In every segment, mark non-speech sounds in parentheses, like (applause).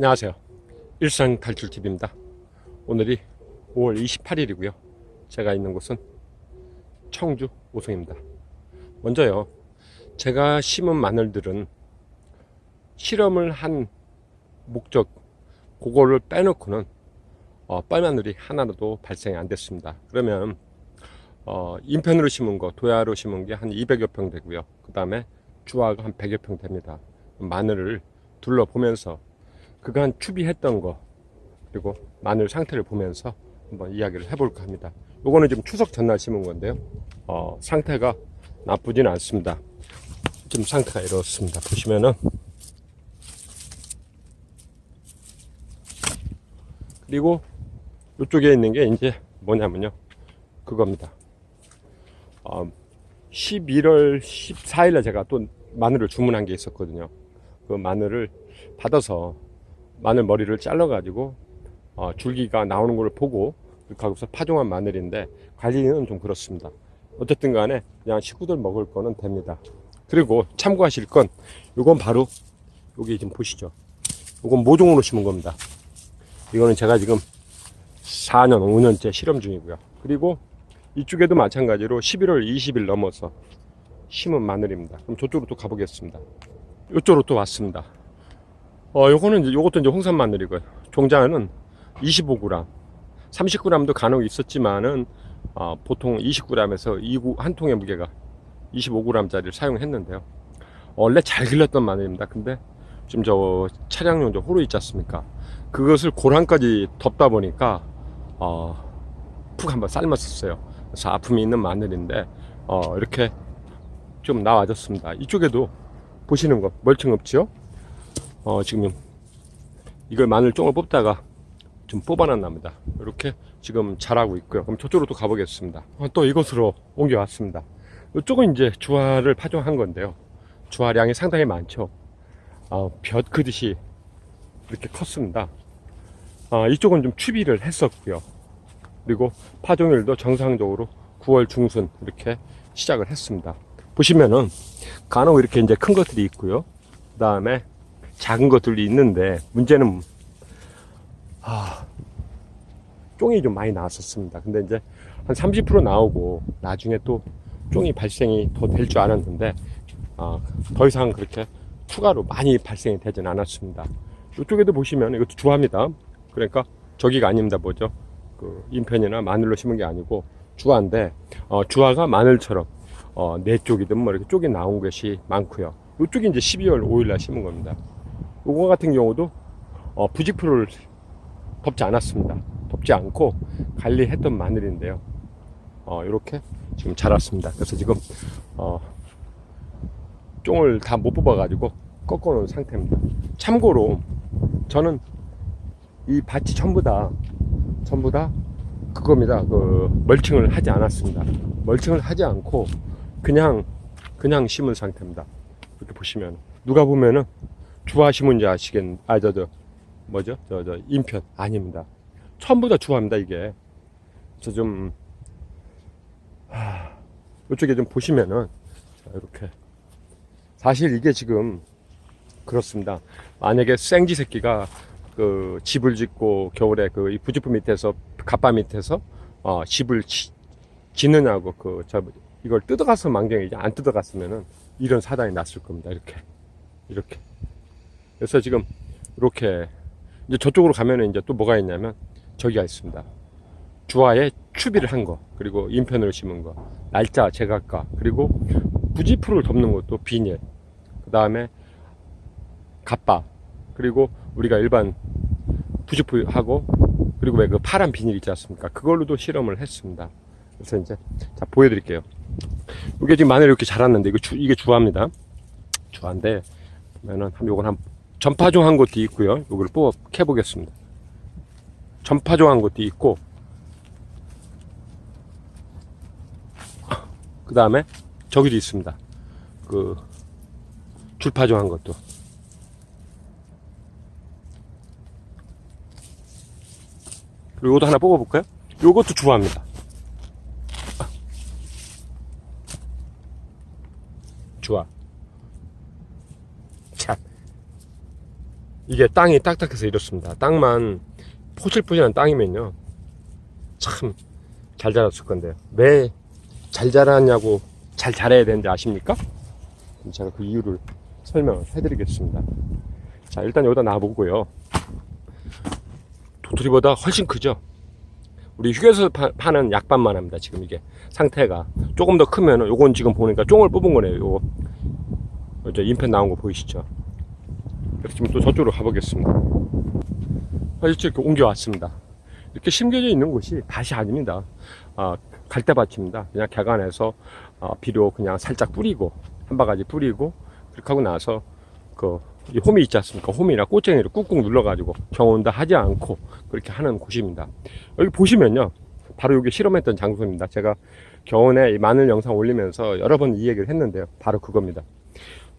안녕하세요. 일산 탈출TV입니다. 오늘이 5월 28일이고요. 제가 있는 곳은 청주 오송입니다. 먼저요. 제가 심은 마늘들은 실험을 한 목적, 그거를 빼놓고는 어, 뻘마늘이 하나라도 발생이 안 됐습니다. 그러면 어, 인편으로 심은 거, 도야로 심은 게 한 200여 평 되고요. 그 다음에 주화가 한 100여 평 됩니다. 마늘을 둘러보면서 그간 추비했던 거 그리고 마늘 상태를 보면서 한번 이야기를 해볼까 합니다. 요거는 지금 추석 전날 심은 건데요. 어, 상태가 나쁘지는 않습니다. 지금 상태가 이렇습니다. 보시면은 그리고 이쪽에 있는 게 이제 뭐냐면요. 그겁니다. 어, 11월 14일에 제가 또 마늘을 주문한 게 있었거든요. 그 마늘을 받아서 마늘 머리를 잘라가지고 어, 줄기가 나오는 걸 보고 하고서 파종한 마늘인데 관리는 좀 그렇습니다. 어쨌든 간에 그냥 식구들 먹을 거는 됩니다. 그리고 참고하실 건 이건 바로 여기 지금 보시죠. 이건 모종으로 심은 겁니다. 이거는 제가 지금 4년, 5년째 실험 중이고요. 그리고 이쪽에도 마찬가지로 11월 20일 넘어서 심은 마늘입니다. 그럼 저쪽으로 또 가보겠습니다. 이쪽으로 또 왔습니다. 어, 요거는 요것도 이제 홍산 마늘이고요. 종자는 25g, 30g도 간혹 있었지만은, 어, 보통 20g에서 2구, 한 통의 무게가 25g짜리를 사용했는데요. 원래 잘 길렀던 마늘입니다. 근데 지금 저 차량용 저 호루 있지 않습니까? 그것을 고랑까지 덮다 보니까, 어, 푹 한번 삶았었어요. 그래서 아픔이 있는 마늘인데, 어, 이렇게 좀 나와졌습니다. 이쪽에도 보시는 거 멀청 없지요? 어, 지금 이걸 마늘 종을 뽑다가 좀 뽑아놨답니다. 이렇게 지금 자라고 있고요. 그럼 저쪽으로 또 가보겠습니다. 어, 또 이곳으로 옮겨왔습니다. 이쪽은 이제 주화를 파종한 건데요. 주화량이 상당히 많죠. 어, 볕 크듯이 이렇게 컸습니다. 어, 이쪽은 좀 추비를 했었고요. 그리고 파종일도 정상적으로 9월 중순 이렇게 시작을 했습니다. 보시면은 간혹 이렇게 이제 큰 것들이 있고요. 그 다음에 작은 것들이 있는데 문제는 아, 쫑이 좀 많이 나왔었습니다. 근데 이제 한 30% 나오고 나중에 또 쫑이 발생이 더 될 줄 알았는데 아, 더 이상 그렇게 추가로 많이 발생이 되진 않았습니다. 이쪽에도 보시면 이것도 주화입니다. 그러니까 저기가 아닙니다. 뭐죠? 그 인편이나 마늘로 심은 게 아니고 주화인데 어, 주화가 마늘처럼 어, 네 쪽이든 뭐 이렇게 쪽이 나온 것이 많고요. 이쪽이 이제 12월 5일 날 심은 겁니다. 요거 같은 경우도 어, 부직풀을 덮지 않았습니다. 덮지 않고 관리했던 마늘인데요. 어, 이렇게 지금 자랐습니다. 그래서 지금 어, 쫑을 다 못 뽑아가지고 꺾어놓은 상태입니다. 참고로 저는 이 밭이 전부 다 전부 다 그겁니다. 그 멀칭을 하지 않았습니다. 멀칭을 하지 않고 그냥 그냥 심은 상태입니다. 이렇게 보시면 누가 보면은 주화 심은지 아시겠 아 저 저 뭐죠 저 저 인편 아닙니다. 전부 다 주화입니다 이게. 그래서 좀 하, 이쪽에 좀 보시면은 자, 이렇게 사실 이게 지금 그렇습니다. 만약에 생쥐 새끼가 그 집을 짓고 겨울에 그이 부직포 밑에서 갑바 밑에서 어 집을 지, 짓느냐고 그 저 이걸 뜯어가서 망경이지 안 뜯어갔으면은 이런 사단이 났을 겁니다. 이렇게 이렇게. 그래서 지금 이렇게 이제 저쪽으로 가면은 이제 또 뭐가 있냐면 저기가 있습니다. 주화에 추비를 한 거, 그리고 인편으로 심은 거, 날짜 제각각, 그리고 부지풀을 덮는 것도 비닐, 그 다음에 갑바, 그리고 우리가 일반 부지풀하고, 그리고 왜 그 파란 비닐 있지 않습니까? 그걸로도 실험을 했습니다. 그래서 이제 자 보여드릴게요. 이게 지금 마늘 이렇게 자랐는데 이거 주, 이게 주화입니다. 주화인데 보면은 한 요건 한 전파종한 것도 있고요. 요걸 뽑아 캐 보겠습니다. 전파종한 것도 있고 그 다음에 저기도 있습니다. 그 줄파종한 것도 그리고 이것도 하나 뽑아볼까요? 요것도 주화입니다. 좋아. 참. 이게 땅이 딱딱해서 이렇습니다. 땅만 포실포실한 땅이면요. 참 잘 자랐을 건데요. 왜잘 자랐냐고 잘 자라야 되는지 아십니까? 제가 그 이유를 설명을 해드리겠습니다. 자, 일단 여기다 놔보고요. 도토리보다 훨씬 크죠? 우리 휴게소 파, 파는 약반만 합니다. 지금 이게 상태가 조금 더 크면은 요건 지금 보니까 쫑을 뽑은 거네요. 요거 인펜 나온 거 보이시죠? 지금 또 저쪽으로 가보겠습니다. 아, 이렇게 옮겨왔습니다. 이렇게 심겨져 있는 곳이 밭이 아닙니다. 아, 갈대밭입니다. 그냥 개간해서 어, 비료 그냥 살짝 뿌리고 한 바가지 뿌리고 그렇게 하고 나서 그 이 홈이 있지 않습니까? 홈이나 꽃쟁이를 꾹꾹 눌러가지고 경운다 하지 않고 그렇게 하는 곳입니다. 여기 보시면요. 바로 여기 실험했던 장소입니다. 제가 겨우내 이 마늘 영상 올리면서 여러 번 이 얘기를 했는데요. 바로 그겁니다.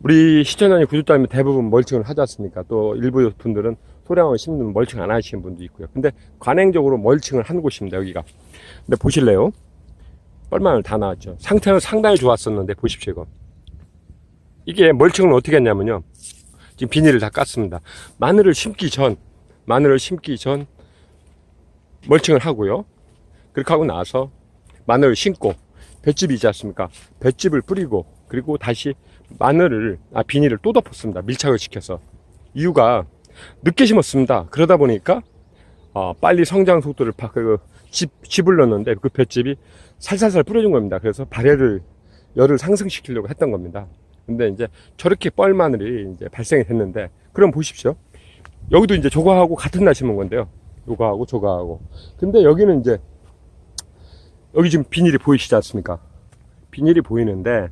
우리 시청자님, 구독자님 대부분 멀칭을 하지 않습니까? 또 일부 분들은 소량을 심는 멀칭 안 하시는 분도 있고요. 근데 관행적으로 멀칭을 한 곳입니다. 여기가. 근데 보실래요? 뻘만을 다 나왔죠. 상태는 상당히 좋았었는데 보십시오 이거. 이게 멀칭을 어떻게 했냐면요. 지금 비닐을 다 깠습니다. 마늘을 심기 전, 마늘을 심기 전 멀칭을 하고요. 그렇게 하고 나서 마늘을 심고 볏짚이 있지 않습니까? 볏짚을 뿌리고 그리고 다시 마늘을 아 비닐을 또 덮었습니다. 밀착을 시켜서 이유가 늦게 심었습니다. 그러다 보니까 어, 빨리 성장 속도를 파, 그, 집, 집을 넣었는데 그 볏짚이 살살살 뿌려준 겁니다. 그래서 발열을, 열을 상승시키려고 했던 겁니다. 근데 이제 저렇게 뻘마늘이 이제 발생이 됐는데, 그럼 보십시오. 여기도 이제 저거하고 같은 날 심은 건데요. 요거하고 저거하고. 근데 여기는 이제, 여기 지금 비닐이 보이시지 않습니까? 비닐이 보이는데,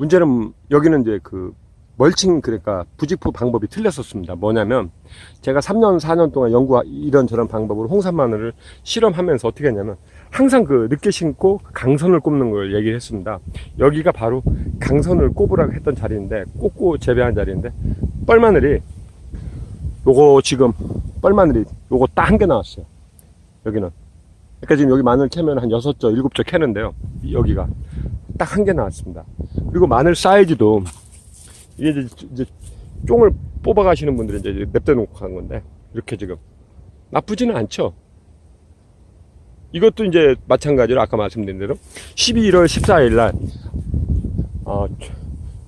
문제는 여기는 이제 그, 멀칭, 그러니까 부직포 방법이 틀렸었습니다. 뭐냐면, 제가 3년, 4년 동안 연구 이런 저런 방법으로 홍산 마늘을 실험하면서 어떻게 했냐면 항상 그 늦게 심고 강선을 꼽는 걸 얘기를 했습니다. 여기가 바로 강선을 꼽으라고 했던 자리인데 꼽고 재배한 자리인데 뻘마늘이 요거 지금 뻘마늘이 요거 딱 한 개 나왔어요. 여기는. 그러니까 지금 여기 마늘 캐면 한 6저, 7저 캐는데요. 여기가 딱 한 개 나왔습니다. 그리고 마늘 사이즈도 이게 이제, 이제 쫑을 뽑아 가시는 분들은 이제 냅다 놓고 간 건데 이렇게 지금 나쁘지는 않죠. 이것도 이제 마찬가지로 아까 말씀드린 대로 12월 14일 날 어, 주-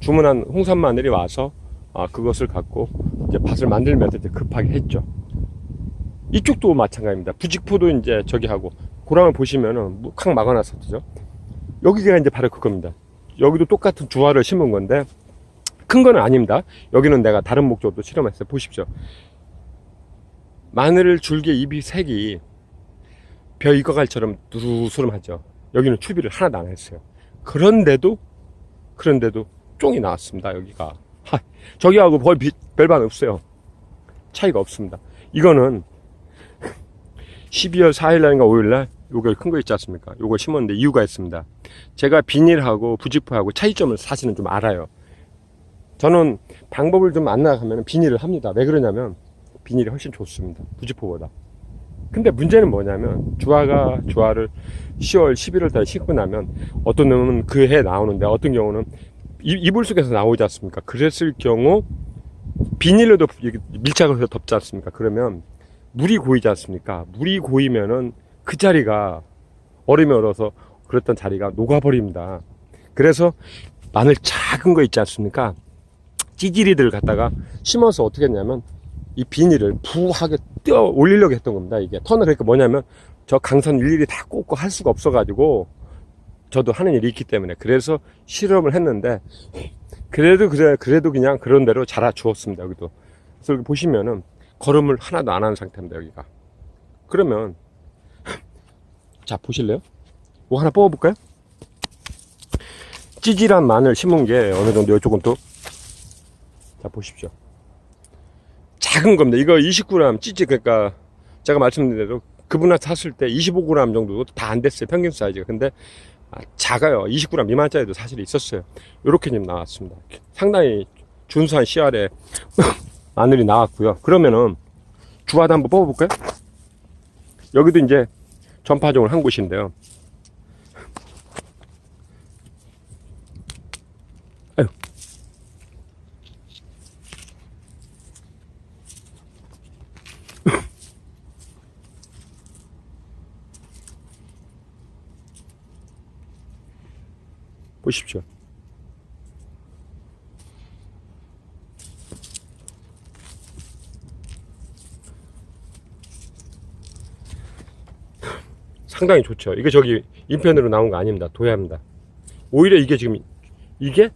주문한 홍산 마늘이 와서 아, 그것을 갖고 이제 밭을 만들면서 이제 급하게 했죠. 이쪽도 마찬가지입니다. 부직포도 이제 저기 하고 고랑을 보시면은 묵학 막아놨었죠. 여기가 이제 바로 그겁니다. 여기도 똑같은 주화를 심은 건데 큰 거는 아닙니다. 여기는 내가 다른 목적으로 실험했어요. 보십시오. 마늘 줄기 잎이 색이 벼 익어갈처럼 누르스름하죠. 여기는 추비를 하나도 안 했어요. 그런데도 그런데도 쫑이 나왔습니다. 여기가 하, 저기하고 별 비- 별반 없어요. 차이가 없습니다. 이거는 (laughs) 12월 4일날인가 5일날 요걸 큰거 있지 않습니까? 요걸 심었는데 이유가 있습니다. 제가 비닐하고 부직포하고 차이점을 사실은 좀 알아요. 저는 방법을 좀 안 나가면 비닐을 합니다. 왜 그러냐면 비닐이 훨씬 좋습니다. 부직포보다. 근데 문제는 뭐냐면 주화가 주화를 10월, 11월 달에 심고 나면 어떤 놈은 그 해 나오는데 어떤 경우는 이- 이불 속에서 나오지 않습니까? 그랬을 경우 비닐로 덮, 이렇게 밀착을 해서 덮지 않습니까? 그러면 물이 고이지 않습니까? 물이 고이면은 그 자리가 얼음이 얼어서 그랬던 자리가 녹아버립니다. 그래서 마늘 작은 거 있지 않습니까? 찌질이들 갖다가 심어서 어떻게 했냐면 이 비닐을 부하게 띄어 올리려고 했던 겁니다. 이게 턴을 그러니까 뭐냐면 저 강선 일일이 다 꽂고 할 수가 없어가지고 저도 하는 일이 있기 때문에 그래서 실험을 했는데 그래도 그래 그래도 그냥 그런 대로 자라 주었습니다. 여기도 그래서 여기 보시면은 걸음을 하나도 안한 상태입니다. 여기가 그러면 자 보실래요? 뭐 하나 뽑아볼까요? 찌질한 마늘 심은 게 어느 정도 이쪽은 또 자 보십시오. 작은 겁니다. 이거 20g 찌찌 그러니까 제가 말씀드린 대로 그분한테 샀을 때 25g 정도 다 안 됐어요. 평균 사이즈가. 근데 아, 작아요. 20g 미만짜리도 사실 있었어요. 이렇게 좀 나왔습니다. 상당히 준수한 씨알에 (laughs) 마늘이 나왔고요. 그러면은 주화도 한번 뽑아볼까요? 여기도 이제 전파종을 한 곳인데요. 아유. (laughs) 보십시오. 상당히 좋죠. 이게 저기 인편으로 나온 거 아닙니다. 도야입니다. 오히려 이게 지금 이게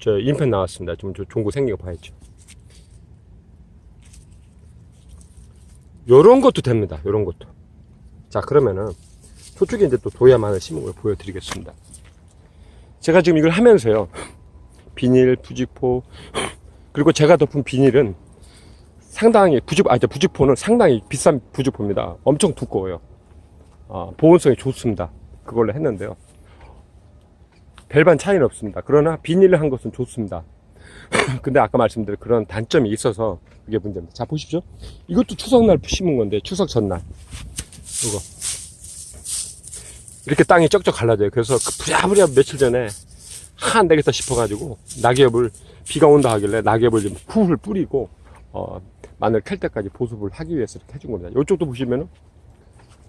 저 인편 나왔습니다. 좀 저- 거 생긴 거 봐야죠. 요런 것도 됩니다. 요런 것도. 자, 그러면은 저쪽에 이제 또 도야만을 심은 걸 보여드리겠습니다. 제가 지금 이걸 하면서요. 비닐, 부직포, 그리고 제가 덮은 비닐은 상당히 부직, 아, 저 부직포는 상당히 비싼 부직포입니다. 엄청 두꺼워요. 아, 보온성이 좋습니다. 그걸로 했는데요. 별반 차이는 없습니다. 그러나 비닐을 한 것은 좋습니다. (laughs) 근데 아까 말씀드린 그런 단점이 있어서 그게 문제입니다. 자, 보십시오. 이것도 추석날 심은 건데, 추석 전날. 이거. 이렇게 땅이 쩍쩍 갈라져요. 그래서 그 부랴부랴 며칠 전에 하, 안 되겠다 싶어가지고 낙엽을 비가 온다 하길래 낙엽을 좀풀 뿌리고 어, 마늘 캘 때까지 보습을 하기 위해서 이렇게 해준 겁니다. 이쪽도 보시면은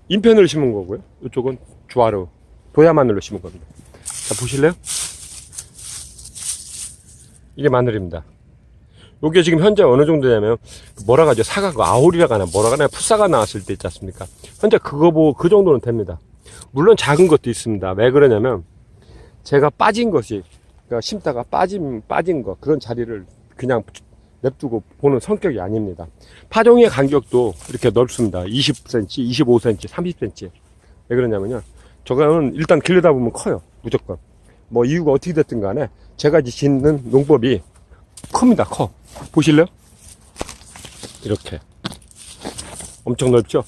인편을 심은 거고요. 이쪽은 주화로 도야 마늘로 심은 겁니다. 자 보실래요? 이게 마늘입니다. 요게 지금 현재 어느 정도냐면 뭐라 가죠 사과가 아오리라가 나 뭐라 가나 풋사가 나왔을 때 있지 않습니까? 현재 그거 보고 그 정도는 됩니다. 물론 작은 것도 있습니다. 왜 그러냐면 제가 빠진 것이 그러니까 심다가 빠진 빠진 거 그런 자리를 그냥 냅두고 보는 성격이 아닙니다. 파종의 간격도 이렇게 넓습니다. 20cm, 25cm, 30cm. 왜 그러냐면요. 저거는 일단 길르다 보면 커요. 무조건. 뭐 이유가 어떻게 됐든 간에 제가 짓는 농법이 큽니다. 커. 보실래요? 이렇게. 엄청 넓죠?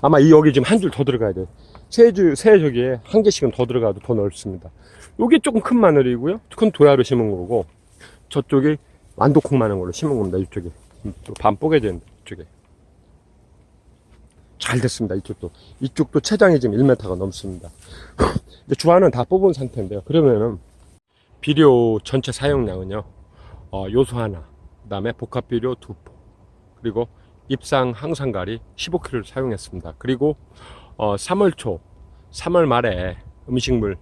아마 이 여기 지금 한 줄 더 들어가야 돼요. 세 줄, 세 저기에 한 개씩은 더 들어가도 더 넓습니다. 요게 조금 큰 마늘이고요. 큰 도야로 심은 거고, 저쪽이 완도콩 많은 걸로 심은 겁니다. 이쪽에. 또반 뽀개져 있는 이쪽에. 잘 됐습니다. 이쪽도. 이쪽도 체장이 지금 1m가 넘습니다. (laughs) 이제 주화는 다 뽑은 상태인데요. 그러면은 비료 전체 사용량은요. 어, 요소 하나, 그 다음에 복합 비료 두 포, 그리고 입상 항산가리 15kg를 사용했습니다. 그리고 어, 3월 초, 3월 말에 음식물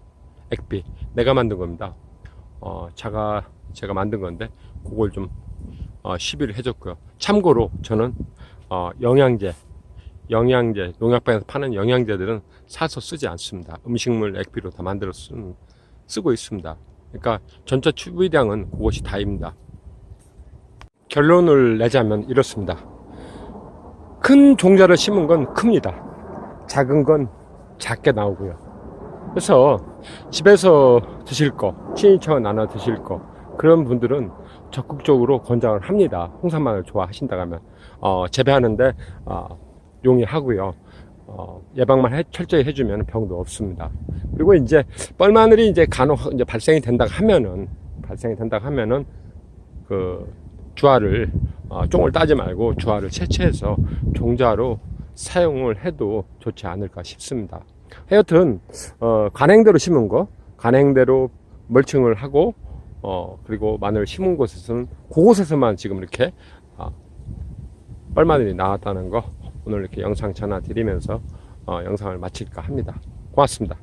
액비 내가 만든 겁니다. 어, 제가 제가 만든 건데 그걸 좀 어, 시비를 해줬고요. 참고로 저는 어, 영양제, 영양제, 농약방에서 파는 영양제들은 사서 쓰지 않습니다. 음식물 액비로 다 만들어 쓰, 쓰고 있습니다. 그러니까 전체 추비량은 그것이 다입니다. 결론을 내자면 이렇습니다. 큰 종자를 심은 건 큽니다. 작은 건 작게 나오고요. 그래서 집에서 드실 거, 친인척 나눠 드실 거, 그런 분들은 적극적으로 권장을 합니다. 홍삼마늘 좋아하신다고 하면. 어, 재배하는데, 어, 용이하고요. 어, 예방만 해- 철저히 해주면 병도 없습니다. 그리고 이제 뻘마늘이 이제 간혹 이제 발생이 된다 하면은, 발생이 된다 하면은, 그, 주화를, 어, 쫑을 따지 말고 주화를 채취해서 종자로 사용을 해도 좋지 않을까 싶습니다. 하여튼, 어, 간행대로 심은 거, 간행대로 멀칭을 하고, 어, 그리고 마늘 심은 곳에서는 그곳에서만 지금 이렇게, 아, 뻘마늘이 나왔다는 거 오늘 이렇게 영상 전화 드리면서, 어, 영상을 마칠까 합니다. 고맙습니다.